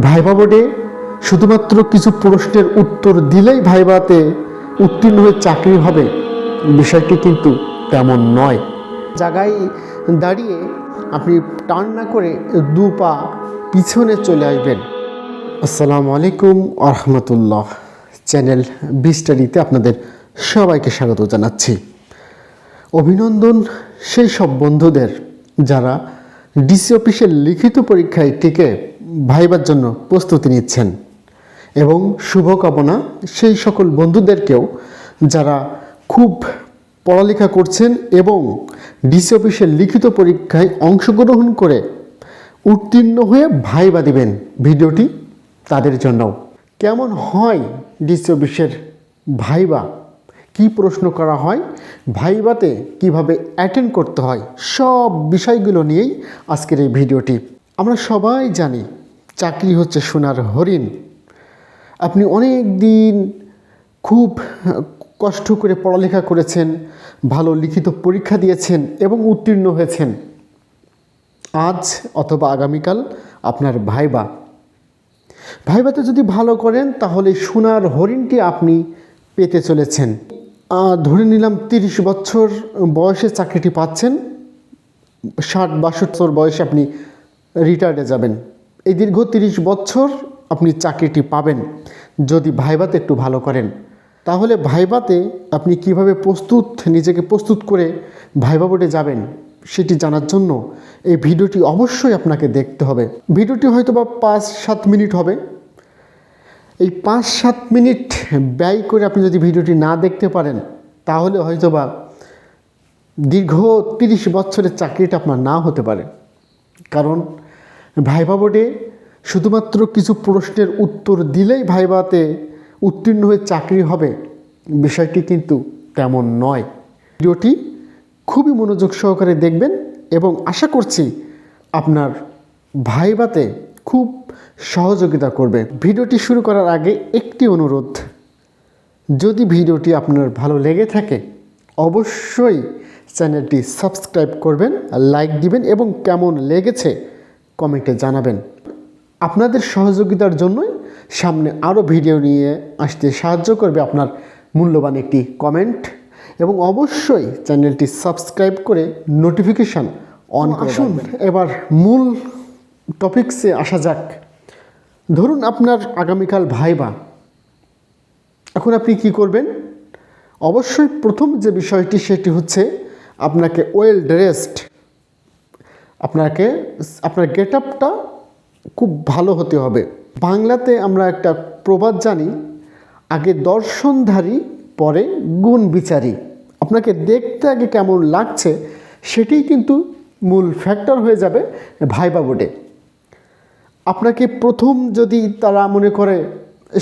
Viva বোর্ডে শুধুমাত্র কিছু প্রশ্নের উত্তর দিলেই ভাইবাতে উত্তীর্ণ হয়ে চাকরি হবে। বিষয়টি কিন্তু তেমন নয়। জায়গায় দাঁড়িয়ে আপনি টার্ন না করে দু পা পিছনে চলে আসবেন। আসসালামু আলাইকুম আরহামতুল্লাহ চ্যানেল বিস্টারিতে আপনাদের সবাইকে স্বাগত জানাচ্ছি। অভিনন্দন সেই সব বন্ধুদের যারা ডিসি অফিসের লিখিত পরীক্ষায় টিকে ভাইবার জন্য প্রস্তুতি নিচ্ছেন। এবং শুভকামনা সেই সকল বন্ধুদেরকেও যারা খুব পড়ালেখা করছেন এবং ডিসি অফিসের লিখিত পরীক্ষায় অংশগ্রহণ করে উত্তীর্ণ হয়ে ভাইবা দিবেন ভিডিওটি তাদের জন্য কেমন হয় ডিসি অফিসের ভাইবা? কি প্রশ্ন করা হয়? ভাইবাতে কীভাবে অ্যাটেন্ড করতে হয়? সব বিষয়গুলো নিয়েই আজকের এই ভিডিওটি। আমরা সবাই জানি চাকরি হচ্ছে সোনার হরিণ। আপনি অনেক দিন খুব কষ্ট করে পড়ালেখা করেছেন, ভালো লিখিত পরীক্ষা দিয়েছেন এবং উত্তীর্ণ হয়েছেন। আজ অথবা আগামীকাল আপনার ভাইবা। ভাইবাতে যদি ভালো করেন, তাহলে সোনার হরিণটি আপনি পেতে চলেছেন। ধরে নিলাম তিরিশ বছর বয়সে চাকরিটি পাচ্ছেন, ষাট বাষট্তর বয়সে আপনি রিটায়ার্ডে যাবেন। এই দীর্ঘ তিরিশ বছর আপনি চাকরিটি পাবেন। যদি ভাইবাতে একটু ভালো করেন, তাহলে ভাইবাতে আপনি কীভাবে প্রস্তুত, নিজেকে প্রস্তুত করে ভাইবা বোর্ডে যাবেন, সেটি জানার জন্য এই ভিডিওটি অবশ্যই আপনাকে দেখতে হবে। ভিডিওটি হয়তো বা পাঁচ সাত মিনিট হবে। এই পাঁচ সাত মিনিট ব্যয় করে আপনি যদি ভিডিওটি না দেখতে পারেন, তাহলে হয়তো বা দীর্ঘ তিরিশ বছরের চাকরিটা আপনার না হতে পারে। কারণ ভাইবা বোর্ডে শুধুমাত্র কিছু প্রশ্নের উত্তর দিলেই ভাইবাতে উত্তীর্ণ হয়ে চাকরি হবে। বিষয়টি কিন্তু তেমন নয়। ভিডিওটি খুবই মনোযোগ সহকারে দেখবেন এবং আশা করছি আপনার ভাইবাতে খুব সহযোগিতা করবে। ভিডিওটি শুরু করার আগে একটি অনুরোধ, যদি ভিডিওটি আপনার ভালো লেগে থাকে, অবশ্যই চ্যানেলটি সাবস্ক্রাইব করবেন, লাইক দিবেন এবং কেমন লেগেছে কমেন্টে জানাবেন। আপনাদের সহযোগিতার জন্যই সামনে আরও ভিডিও নিয়ে আসতে সাহায্য করবে আপনার মূল্যবান একটি কমেন্ট। এবং অবশ্যই চ্যানেলটি সাবস্ক্রাইব করে নোটিফিকেশান অন আসুন এবার মূল টপিকসে আসা যাক। ধরুন আপনার আগামীকাল ভাইবা। এখন আপনি কি করবেন? অবশ্যই প্রথম যে বিষয়টি সেটি হচ্ছে আপনাকে ওয়েল ড্রেসড আপনাকে আপনার গেট আপটা খুব ভালো হতে হবে। বাংলাতে আমরা একটা প্রবাদ জানি, আগে দর্শনধারী, পরে গুণ বিচারী আপনাকে দেখতে আগে কেমন লাগছে সেটাই কিন্তু মূল ফ্যাক্টর হয়ে যাবে ভাইবা বোর্ডে আপনাকে প্রথম যদি তারা মনে করে,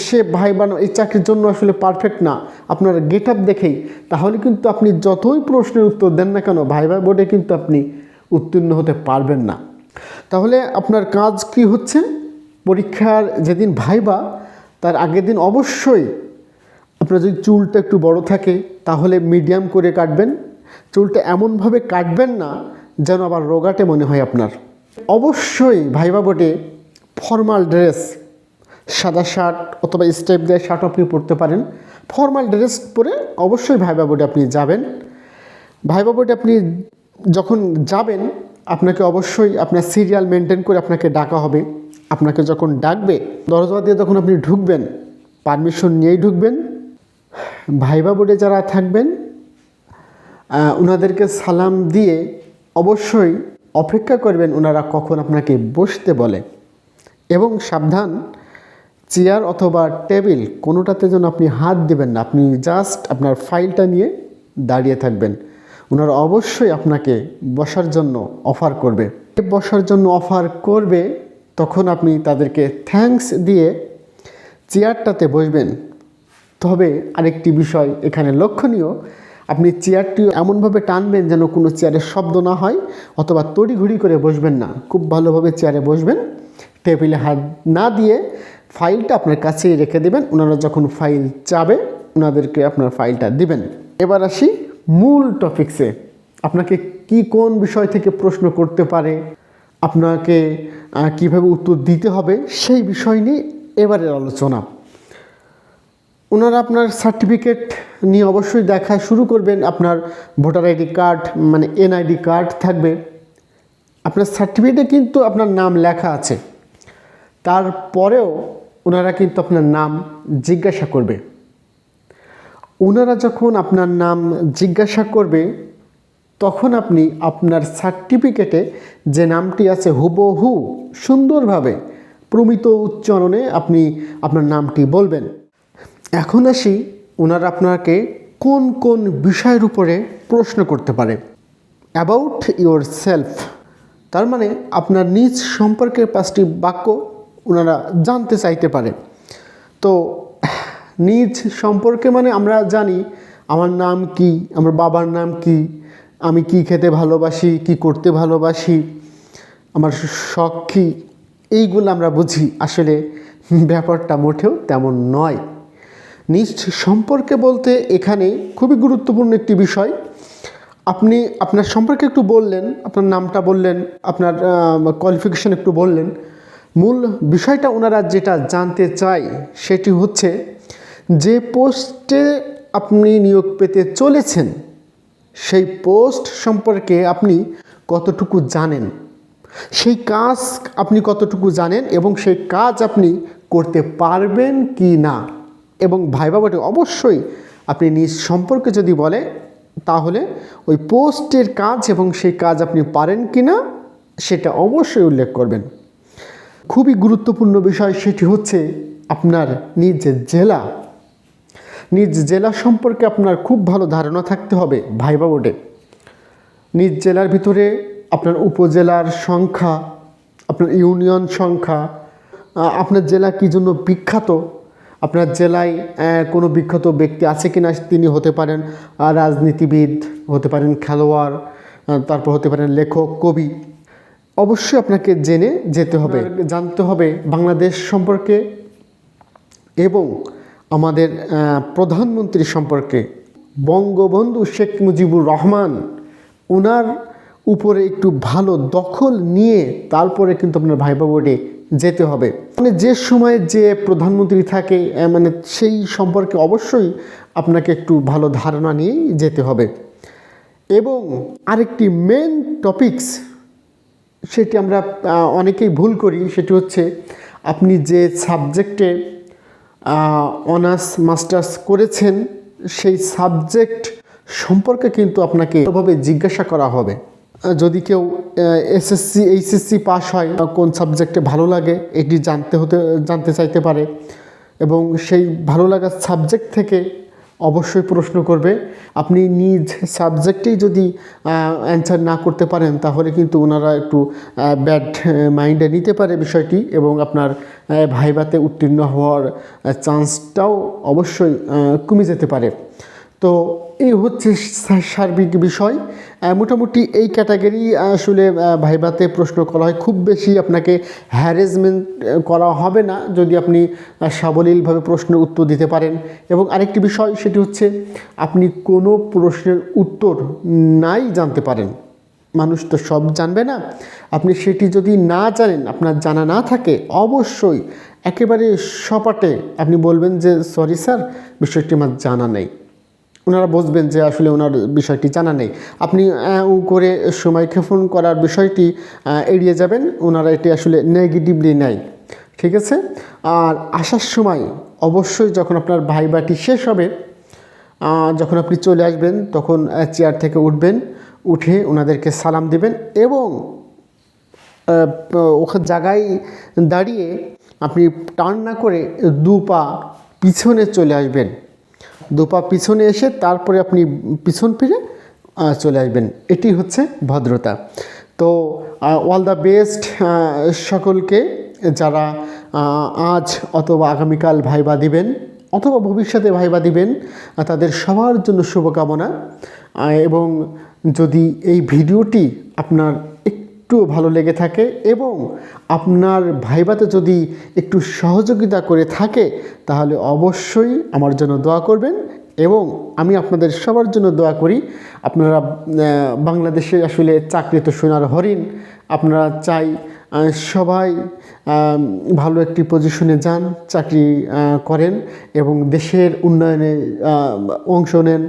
সে ভাই বানো, এই চাকরির জন্য আসলে পারফেক্ট না, আপনার গেট আপ দেখেই, তাহলে কিন্তু আপনি যতই প্রশ্নের উত্তর দেন না কেন ভাই ভাই বোর্ডে কিন্তু আপনি উত্তীর্ণ হতে পারবেন না। তাহলে আপনার কাজ কি হচ্ছে? পরীক্ষার যেদিন ভাইবা, তার আগের দিন অবশ্যই আপনার যদি চুলটা একটু বড় থাকে, তাহলে মিডিয়াম করে কাটবেন। চুলটা এমনভাবে কাটবেন না, যেন আবার রোগাটে মনে হয় আপনার। অবশ্যই ভাইবা বোর্ডে ফর্মাল ড্রেস, সাদা শার্ট অথবা স্টেপ দেয় শার্ট আপনি পরতে পারেন। ফর্মাল ড্রেস পরে অবশ্যই ভাইবা বোর্ডে আপনি যাবেন। ভাইবা বোর্ডে আপনি যখন যাবেন, আপনাকে অবশ্যই আপনার সিরিয়াল মেনটেন করে আপনাকে ডাকা হবে। আপনাকে যখন ডাকবে, দরজা দিয়ে যখন আপনি ঢুকবেন পারমিশন নিয়েই ঢুকবেন, ভাইবা বোর্ডে যারা থাকবেন ওনাদেরকে সালাম দিয়ে অবশ্যই অপেক্ষা করবেন ওনারা কখন আপনাকে বসতে বলে। এবং সাবধান চেয়ার অথবা টেবিল কোনোটাতে যেন আপনি হাত দেবেন না, আপনি জাস্ট আপনার ফাইলটা নিয়ে দাঁড়িয়ে থাকবেন। ওনারা অবশ্যই আপনাকে বসার জন্য অফার করবে। বসার জন্য অফার করবে, তখন আপনি তাদেরকে থ্যাঙ্কস দিয়ে চেয়ারটাতে বসবেন। তবে আরেকটি বিষয় এখানে লক্ষণীয়, আপনি চেয়ারটি এমনভাবে টানবেন যেন কোনো চেয়ারের শব্দ না হয়, অথবা তড়িঘড়ি করে বসবেন না। খুব ভালোভাবে চেয়ারে বসবেন, টেবিলে হাত না দিয়ে ফাইলটা আপনার কাছেই রেখে দেবেন। ওনারা যখন ফাইল চাবে, ওনাদেরকে আপনার ফাইলটা দিবেন। এবার আসি মূল টপিক্সে আপনাকে কি কোন বিষয় থেকে প্রশ্ন করতে পারে, আপনাকে কীভাবে উত্তর দিতে হবে, সেই বিষয় নিয়ে এবারের আলোচনা। ওনারা আপনার সার্টিফিকেট নিয়ে অবশ্যই দেখা শুরু করবেন, আপনার ভোটার আইডি কার্ড মানে এনআইডি কার্ড থাকবে। আপনার সার্টিফিকেটে কিন্তু আপনার নাম লেখা আছে। তারপরেও ওনারা কিন্তু আপনার নাম জিজ্ঞাসা করবে। ওনারা যখন আপনার নাম জিজ্ঞাসা করবে, তখন আপনি আপনার সার্টিফিকেটে যে নামটি আছে হুবহু সুন্দরভাবে প্রমিত উচ্চারণে আপনি আপনার নামটি বলবেন। এখন আসি ওনারা আপনাকে কোন কোন বিষয়ের উপরে প্রশ্ন করতে পারে। অ্যাবাউট ইউর সেলফ তার মানে আপনার নিজ সম্পর্কে পাঁচটি বাক্য ওনারা জানতে চাইতে পারে। তো নিজ সম্পর্কে মানে আমরা জানি আমার নাম কি, আমার বাবার নাম কি, আমি কি খেতে ভালোবাসি, কি করতে ভালোবাসি, আমার শখ কী, এইগুলো আমরা বুঝি। আসলে ব্যাপারটা মোটেও তেমন নয়। নিজ সম্পর্কে বলতে এখানে খুবই গুরুত্বপূর্ণ একটি বিষয়। আপনি আপনার সম্পর্কে একটু বললেন, আপনার নামটা বললেন, আপনার কোয়ালিফিকেশন একটু বললেন। মূল বিষয়টা ওনারা যেটা জানতে চায়, সেটি হচ্ছে যে পোস্টে আপনি নিয়োগ পেতে চলেছেন, সেই পোস্ট সম্পর্কে আপনি কতটুকু জানেন? সেই কাজ আপনি কতটুকু জানেন এবং সেই কাজ আপনি করতে পারবেন কি না? এবং ভাই বাবাটি অবশ্যই আপনি নিজ সম্পর্কে যদি বলে, তাহলে ওই পোস্টের কাজ এবং সেই কাজ আপনি পারেন কি না, সেটা অবশ্যই উল্লেখ করবেন। খুবই গুরুত্বপূর্ণ বিষয় সেটি হচ্ছে আপনার নিজ জেলা। নিজ জেলা সম্পর্কে আপনার খুব ভালো ধারণা থাকতে হবে, ভাইবা বোর্ডে। নিজ জেলার ভিতরে আপনার উপজেলার সংখ্যা, আপনার ইউনিয়ন সংখ্যা আপনার জেলা কী জন্য বিখ্যাত, আপনার জেলায় কোনো বিখ্যাত ব্যক্তি আছে কি না তিনি হতে পারেন রাজনীতিবিদ, হতে পারেন খেলোয়াড় তারপর হতে পারেন লেখক, কবি। অবশ্যই আপনাকে জেনে যেতে হবে, জানতে হবে বাংলাদেশ সম্পর্কে এবং আমাদের প্রধানমন্ত্রী সম্পর্কে বঙ্গবন্ধু শেখ মুজিবুর রহমান ওনার উপরে একটু ভালো দখল নিয়ে তারপরে কিন্তু আপনার ভাইবা বোর্ডে যেতে হবে। মানে যে সময়ে যে প্রধানমন্ত্রী থাকে মানে সেই সম্পর্কে অবশ্যই আপনাকে একটু ভালো ধারণা নিয়েই যেতে হবে। এবং আরেকটি মেন টপিকস সেটি আমরা অনেকেই ভুল করি, সেটি হচ্ছে আপনি যে সাবজেক্টে অনার্স মাস্টার্স করেছেন, সেই সাবজেক্ট সম্পর্কে কিন্তু আপনাকে এভাবে জিজ্ঞাসা করা হবে। যদি কেউ এসএসসি এইচএসসি পাস হয় কোন সাবজেক্টে ভালো লাগে, এটি জানতে হতে, জানতে চাইতে পারে। এবং সেই ভালো লাগার সাবজেক্ট থেকে অবশ্যই প্রশ্ন করবে। আপনি নিজ সাবজেক্টেই যদি অ্যান্সার না করতে পারেন, তাহলে কিন্তু ওনারা একটু ব্যাড মাইন্ডে নিতে পারে বিষয়টি এবং আপনার ভাইভাতে উত্তীর্ণ হওয়ার চান্সটাও অবশ্যই কমে যেতে পারে। তো এই হচ্ছে সার্বিক বিষয়। মোটামুটি এই ক্যাটাগরি আসলে ভাইভাতে প্রশ্ন করা হয়, খুব বেশি আপনাকে হ্যারেসমেন্ট করা হবে না যদি আপনি সাবলীলভাবে প্রশ্নের উত্তর দিতে পারেন। এবং আরেকটি বিষয়, সেটি হচ্ছে আপনি কোনো প্রশ্নের উত্তর নাই জানতে পারেন। মানুষ তো সব জানবে না। আপনি সেটি যদি না জানেন, আপনার জানা না থাকে, অবশ্যই একেবারে সপাটে আপনি বলবেন যে, সরি স্যার, বিষয়টি আমার জানা নেই। ওনারা বুঝবেন যে আসলে ওনার বিষয়টি জানা নেই। আপনি উ করে সময় ক্ষেপণ করার বিষয়টি এড়িয়ে যাবেন, ওনারা এটি আসলে নেগেটিভলি নেয়। ঠিক আছে? আর আসার সময় অবশ্যই যখন আপনার ভাইবাটি শেষ হবে যখন আপনি চলে আসবেন, তখন চেয়ার থেকে উঠবেন, উঠে ওনাদেরকে সালাম দিবেন এবং ওখানে জায়গায় দাঁড়িয়ে আপনি টার্ন না করে দু পা পিছনে চলে আসবেন। দু পা পিছনে এসে তারপরে আপনি পিছন ফিরে চলে আসবেন। এটি হচ্ছে ভদ্রতা। তো অল দ্য বেস্ট সকলকে যারা আজ অথবা আগামীকাল ভাইবা দিবেন, অথবা ভবিষ্যতে ভাইবা দিবেন তাদের সবার জন্য শুভকামনা। এবং যদি এই ভিডিওটি আপনার একটু ভালো লেগে থাকে এবং আপনার ভাইবাতে যদি একটু সহযোগিতা করে থাকে, তাহলে অবশ্যই আমার জন্য দোয়া করবেন এবং আমি আপনাদের সবার জন্য দোয়া করি। আপনারা বাংলাদেশে আসলে চাকরি তো সোনার হরিণ। আপনারা চাই সবাই ভালো একটি পজিশনে যান, চাকরি করেন এবং দেশের উন্নয়নে অংশ নেন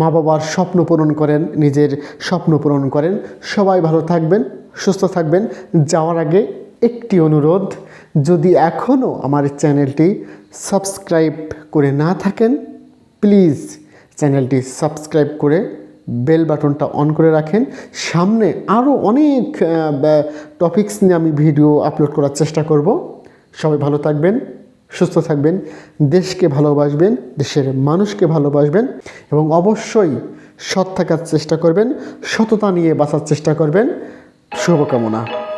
মা বাবার স্বপ্ন পূরণ করেন, নিজের স্বপ্ন পূরণ করেন। সবাই ভালো থাকবেন। সুস্থ থাকবেন। যাওয়ার আগে একটি অনুরোধ, যদি এখনও আমার চ্যানেলটি সাবস্ক্রাইব করে না থাকেন, প্লিজ চ্যানেলটি সাবস্ক্রাইব করে বেল বাটনটা অন করে রাখেন। সামনে আরও অনেক টপিকস নিয়ে আমি ভিডিও আপলোড করার চেষ্টা করব। সবাই ভালো থাকবেন, সুস্থ থাকবেন, দেশকে ভালোবাসবেন, দেশের মানুষকে ভালোবাসবেন এবং অবশ্যই সৎ থাকার চেষ্টা করবেন, সততা নিয়ে বাঁচার চেষ্টা করবেন। শুভকামনা।